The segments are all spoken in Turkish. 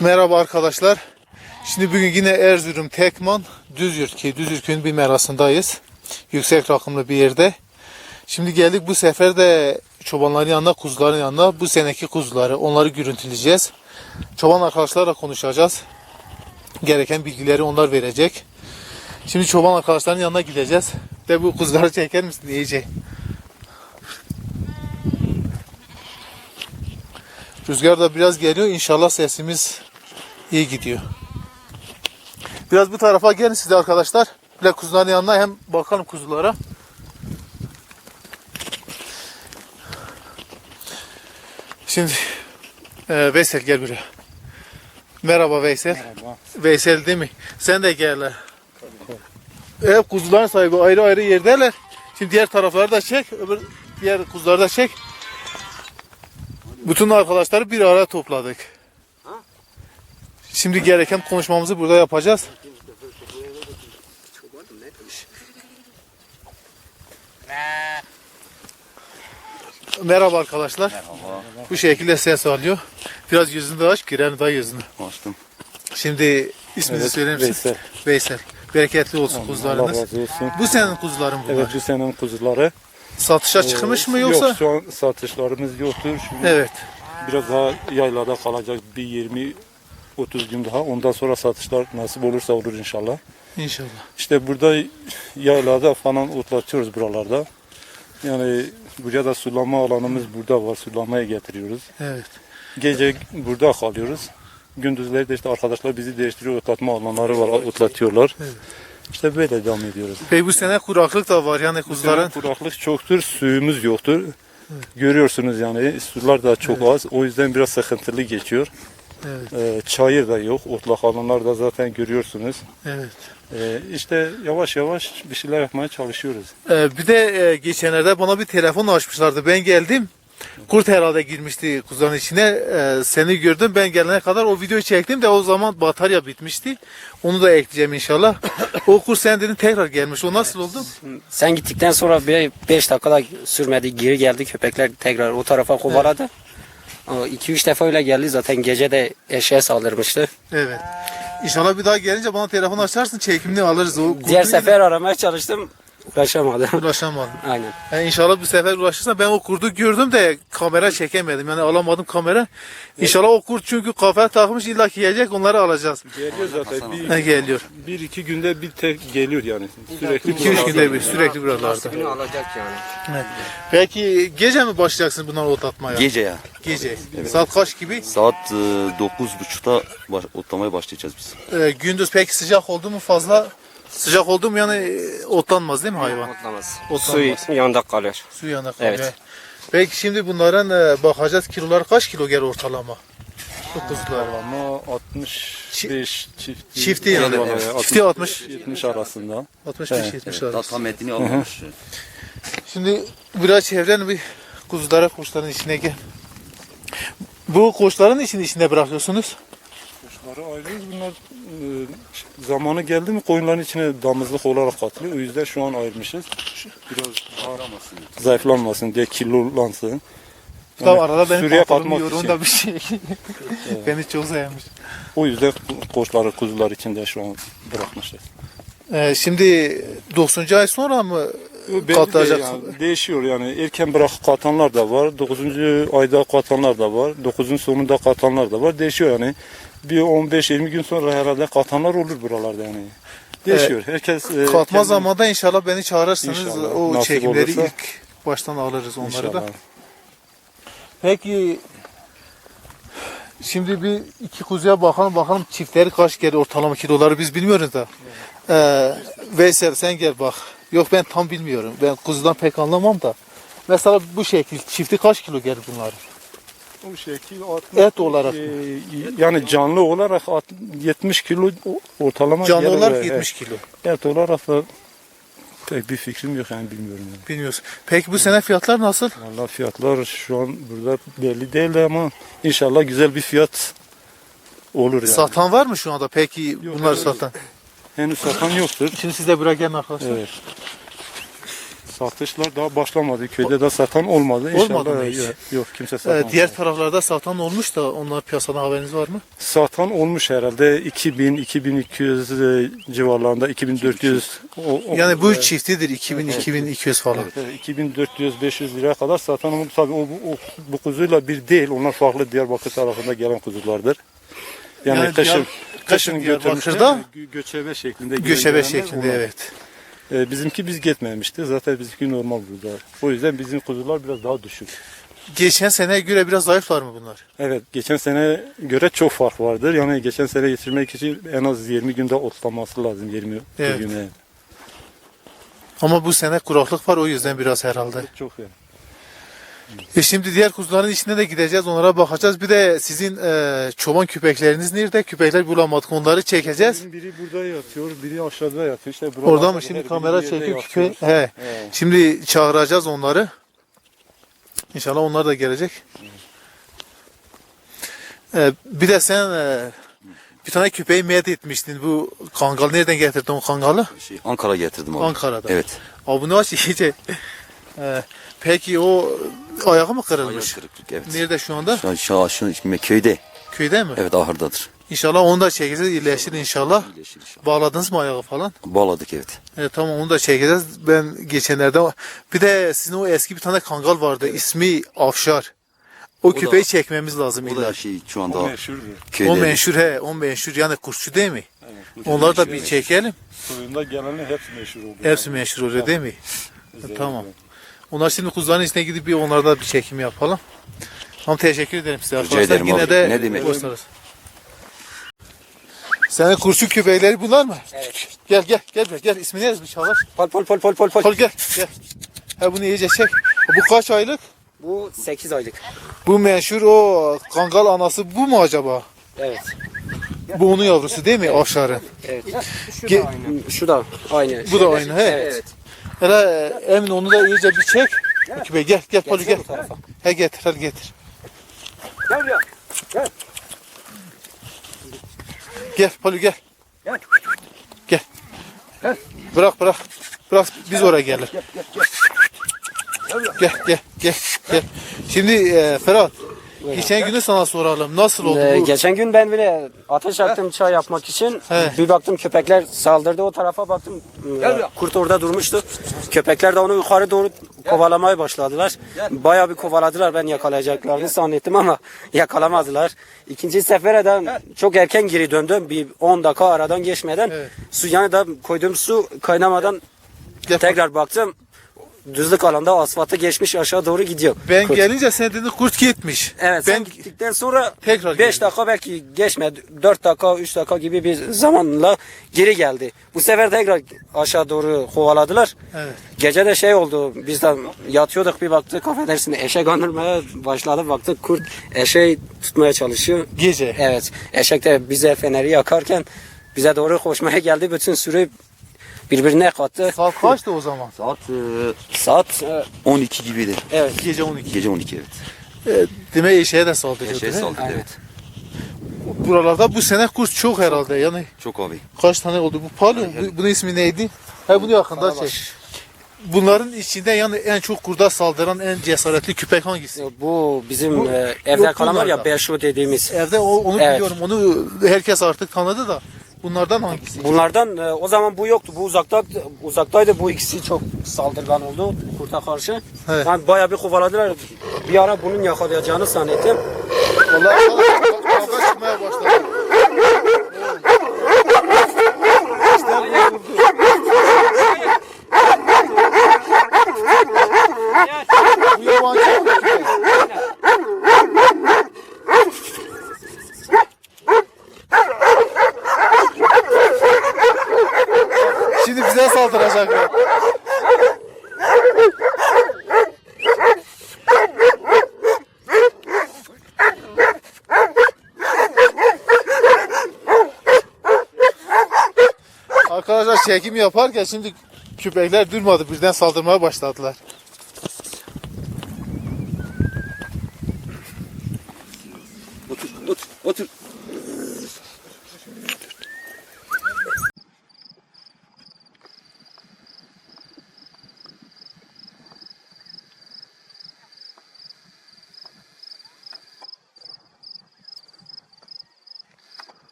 Merhaba arkadaşlar. Şimdi bugün yine Erzurum Tekman Düzyurt ki Düzyurt bir merasındayız. Yüksek rakımlı bir yerde. Şimdi geldik bu sefer de çobanların yanına, kuzuların yanına. Bu seneki kuzuları, onları görüntüleyeceğiz. Çoban arkadaşlarla konuşacağız. Gereken bilgileri onlar verecek. Şimdi çoban arkadaşların yanına gideceğiz. De bu kuzuları çeker misin iyice? Rüzgar da biraz geliyor. İnşallah sesimiz iyi gidiyor. Biraz bu tarafa gelin siz de arkadaşlar. Böyle kuzuların yanına hem bakalım kuzulara. Şimdi e, Veysel gel buraya. Merhaba Veysel. Merhaba. Veysel değil mi? Sen de gel. Hep kuzuların sahibi ayrı ayrı yerdeler. Şimdi diğer tarafları da çek. Öbür diğer kuzuları da çek. Bütün arkadaşları bir araya topladık. Şimdi gereken konuşmamızı burada yapacağız. Merhaba arkadaşlar. Bu şekilde ses alıyor. Biraz yüzünü de aç, giren daha yüzünü. Açtım. Şimdi isminizi Evet, söyler misin? Veysel. Veysel. Bereketli olsun Allah kuzularınız. razı olsun. Bu senin kuzuların bunlar. Evet bu senenin kuzuları. Satışa çıkmış mı yoksa? Yok şu an satışlarımız yoktur. Şimdi Evet. Biraz daha yaylada kalacak bir 20 30 gün daha. Ondan sonra satışlar nasip olursa olur inşallah. İnşallah. İşte burada yaylada falan otlatıyoruz buralarda. Yani buraya da sulama alanımız burada var. Sulamaya getiriyoruz. Evet. Gece burada kalıyoruz. Gündüzleri de işte arkadaşlar bizi değiştiriyor. Otlatma alanları var. Otlatıyorlar. Evet. İşte böyle devam ediyoruz. Peki bu sene kuraklık da var yani kuzuların. Kuraklık çoktur, suyumuz yoktur. Görüyorsunuz yani sular da çok az. O yüzden biraz sıkıntılı geçiyor. Evet. Ee, çayır da yok. Otlak alanlar da zaten görüyorsunuz. Evet. Ee, işte yavaş yavaş bir şeyler yapmaya çalışıyoruz. Ee, bir de e, geçenlerde bana bir telefon açmışlardı. Ben geldim. Kurt herhalde girmişti kuzuların içine. Ee, seni gördüm. Ben gelene kadar o videoyu çektim de o zaman batarya bitmişti. Onu da ekleyeceğim inşallah. o kurt sen dedin tekrar gelmiş. O nasıl oldu? Sen gittikten sonra bir 5 dakikada sürmedi geri geldi köpekler tekrar o tarafa kovaladı. 2-3 defa öyle geldi zaten gece de eşeğe saldırmıştı. Evet. İnşallah bir daha gelince bana telefon açarsın çekimini alırız. O Diğer sefer aramaya çalıştım uğraşamadım. Ulaşamadım. Aynen. Yani inşallah bu sefer ulaşırsan ben o kurdu gördüm de kamera çekemedim. Yani alamadım kamera. İnşallah o kurt çünkü kafaya takmış illa ki yiyecek onları alacağız. Geliyor zaten. Bir, Ne geliyor? bir iki günde bir tek geliyor yani. Sürekli 2-3 günde bir sürekli buralarda. Nasibini alacak yani. Evet. Peki gece mi başlayacaksın bunları otlatmaya? Gece ya. Gece. Saat kaç gibi? Saat e, 9.30'da baş, otlamaya başlayacağız biz. Ee, gündüz peki sıcak oldu mu fazla? Sıcak oldu mu yani e, otlanmaz değil mi hayvan? Otlamaz. Otlanmaz. Su yanında kalır. Su yanına kalıyor. Evet. Peki şimdi bunların e, bakacağız kilolar kaç kilo gelir ortalama? Bu kuzular. Ama 65 çifti. Çifti yani. Evet. Çifti 60. 70 arasında. 65 Evet, 70 Daha arası. tam etini almamış. Şimdi biraz çevren bir kuzulara koçların içine gel. Bu koçların için içine bırakıyorsunuz. Kuşları ayırıyoruz. Bunlar zamanı geldi mi koyunların içine damızlık olarak katılıyor. O yüzden şu an ayırmışız. Biraz zayıflanmasın diye kilolansın. Tabi arada benim sürüye katmak için. bir şey. Beni çok sevmiş. O yüzden koçları kuzular içinde şu an bırakmışız. Ee, şimdi 90. ay sonra mı Belli de Katacaksın. yani değişiyor yani erken bırak katanlar da var. 9. ayda katanlar da var. 9'un sonunda katanlar da var. Değişiyor yani. Bir 15-20 gün sonra herhalde katanlar olur buralarda yani. Değişiyor. Herkes e, katma kendi- zamanda inşallah beni çağırırsınız. İnşallah. O çekimleri olursa. ilk baştan alırız onları da. İnşallah. Peki şimdi bir iki kuzuya bakalım bakalım çiftleri kaç gelir ortalama kiloları biz bilmiyoruz da. Ee, Veysel sen gel bak. Yok ben tam bilmiyorum. Ben kuzudan pek anlamam da. Mesela bu şekil çifti kaç kilo gelir bunlar? Bu şekil 60, Et olarak e, yani canlı olarak alt- 70 kilo ortalama Canlı olarak Evet. 70 kilo. Et olarak da pek bir fikrim yok yani bilmiyorum yani. Bilmiyorsun. Peki bu sene fiyatlar nasıl? Valla fiyatlar şu an burada belli değil ama inşallah güzel bir fiyat olur yani. Satan var mı şu anda? Peki bunları evet. satan. Henüz satan yoktur. Şimdi siz de buraya gelin arkadaşlar. Evet. Satışlar daha başlamadı. Köyde de satan olmadı. İnşallah Olmadı mı hiç? yok, yok kimse Ee, satmadı. diğer taraflarda satan olmuş da onlar piyasadan haberiniz var mı? Satan olmuş herhalde 2000 2200 e, civarlarında 2400 o, o- Yani bu e, çiftidir 2000 2200 falan. Evet, 2400 500 liraya kadar satan olmuş. Tabii o, bu- o, bu kuzuyla bir değil. Onlar farklı Diyarbakır tarafında gelen kuzulardır. Yani, Yani kışın Diyar- kışın kışın götürmüşler. Diyarbakır'da gö- göçebe şeklinde. Göçebe şeklinde onlar. evet. E, bizimki biz gitmemişti. Zaten bizimki normal burada. O yüzden bizim kuzular biraz daha düşük. Geçen seneye göre biraz zayıflar mı bunlar? Evet, geçen sene göre çok fark vardır. Yani geçen sene getirmek için en az 20 günde otlaması lazım 20 Evet. güne. Ama bu sene kuraklık var o yüzden biraz herhalde. Çok yani. E şimdi diğer kuzuların içine de gideceğiz onlara bakacağız. Bir de sizin e, çoban köpekleriniz nerede? Köpekler bulamadık onları çekeceğiz. Biri burada yatıyor, biri aşağıda yatıyor. İşte Oradan buralarda mı şimdi kamera yatıyor. köpeği? He. Evet. Şimdi çağıracağız onları. İnşallah onlar da gelecek. E, bir de sen e, bir tane köpeği met etmiştin. Bu kangal nereden getirdin o kangalı? Şey, Ankara getirdim abi. Ankara'da. Evet. Abi bunu aç iyice. E, peki o ayağı mı Ayağı kırılmış? kırıklık evet. Nerede şu anda? Şu an, şu an, şu köyde. Köyde mi? Evet ahırdadır. İnşallah onu da çekeceğiz. iyileşir inşallah. İyileşir inşallah. Bağladınız mı ayağı falan? Bağladık evet. Evet tamam onu da çekeceğiz. Ben geçenlerde bir de sizin o eski bir tane kangal vardı. İsmi Afşar. O, da- köpeği çekmemiz lazım O illa. da şey şu O anda meşhurdur. köyde. O menşur he, o menşur yani kurşu değil mi? Evet, Onları da bir çekelim. Soyunda gelenin hepsi meşhur oldu. Hepsi meşhur oluyor değil mi? Özellikle. Tamam. Onlar şimdi kuzuların içine gidip bir onlarda bir çekim yapalım. Tamam teşekkür ederim size arkadaşlar. ederim Yine abi. de Ne demek. gösteririz. Senin kurşun köpekleri bunlar mı? Evet. Gel gel gel gel, gel. ismi ne bir çağır. Pol pol pol pol pol pol. Gel gel. Ha bunu iyice çek. Bu kaç aylık? Bu 8 aylık. Bu meşhur o kangal anası bu mu acaba? Evet. Bu onun yavrusu değil mi? Aşarı. Evet. Şu da aynı. Şu da aynı. Bu da aynı he. Evet. Hele e, Emin onu da iyice bir çek. Köpek gel gel Poli gel. He getir hadi getir. Gel buraya. Gel Poli gel. Gel. Bırak bırak. Bırak biz oraya gelir. Gel gel gel gel. Şimdi e, Ferhat. Geçen günü sana soralım. Nasıl oldu Ee, bu? geçen gün ben bile ateş yaktım çay yapmak için. He. Bir baktım köpekler saldırdı o tarafa baktım. Ee, Kurt orada durmuştu. Köpekler de onu yukarı doğru kovalamaya başladılar. Bayağı bir kovaladılar ben yakalayacaklarını zannettim ama yakalamadılar. İkinci sefere de çok erken geri döndüm. Bir 10 dakika aradan geçmeden Evet. su yani da koyduğum su kaynamadan tekrar baktım. Düzlük alanda asfaltı geçmiş aşağı doğru gidiyor. Ben Kurt. gelince sen dedin kurt gitmiş. Evet ben sen gittikten sonra Tekrar 5 geldi. dakika belki geçmedi 4 dakika 3 dakika gibi bir zamanla geri geldi. Bu sefer tekrar aşağı doğru kovaladılar. Evet. Gece de şey oldu biz de yatıyorduk bir baktık affedersin eşek andırmaya başladı baktık kurt eşeği tutmaya çalışıyor. gece. Evet eşek de bize feneri yakarken bize doğru koşmaya geldi bütün sürü birbirine kattı. Saat kaçtı o zaman? Saat e, Saat e, 12 gibiydi. evet Gece 12. Gece 12 evet. E, demek eşeğe de saldırıyordu. He? saldırdı Aynen. evet. Buralarda bu sene kurt çok herhalde. Yani Çok abi. kaç tane oldu? Bu palu. Bu, bunun ismi neydi? Ha bunu yakında şey. Bunların içinde yani en çok kurda saldıran en cesaretli köpek hangisi? bu bizim Bu- e, evde yok kalan var ya. Beşo dediğimiz. Evde o, onu Evet. biliyorum. Onu herkes artık tanıdı da. Bunlardan hangisi? Bunlardan e, o zaman bu yoktu. Bu uzakta uzaktaydı. Bu ikisi çok saldırgan oldu kurta karşı. Evet. Yani bayağı bir kovaladılar. Bir ara bunun yakalayacağını zannettim. Vallahi kavga çıkmaya başladı. Arkadaşlar çekim yaparken şimdi köpekler durmadı birden saldırmaya başladılar.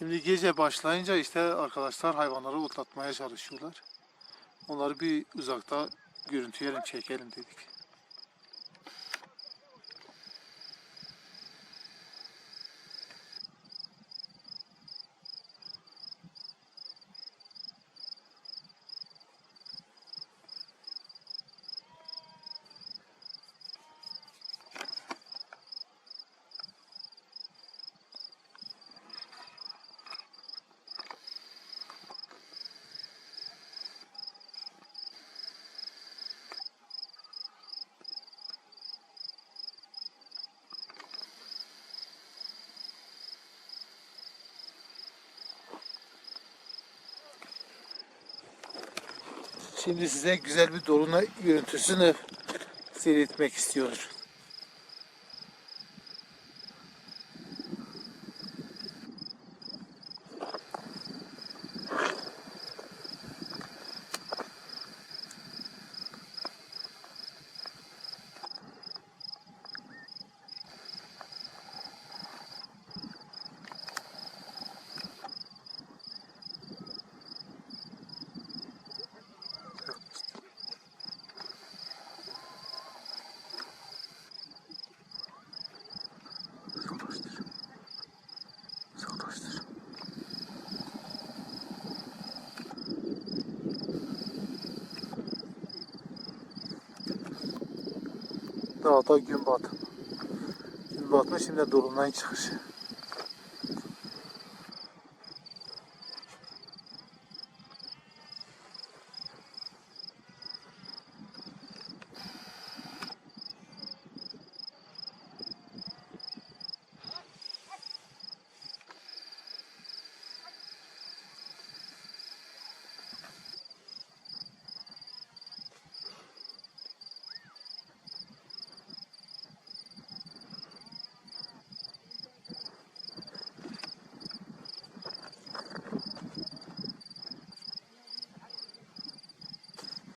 Şimdi gece başlayınca işte arkadaşlar hayvanları otlatmaya çalışıyorlar. Onları bir uzakta görüntüleyelim, çekelim dedik. Şimdi size güzel bir dolunay görüntüsünü seyretmek istiyoruz. Dağda gün batımı. Gün batımı şimdi dolunayın çıkışı.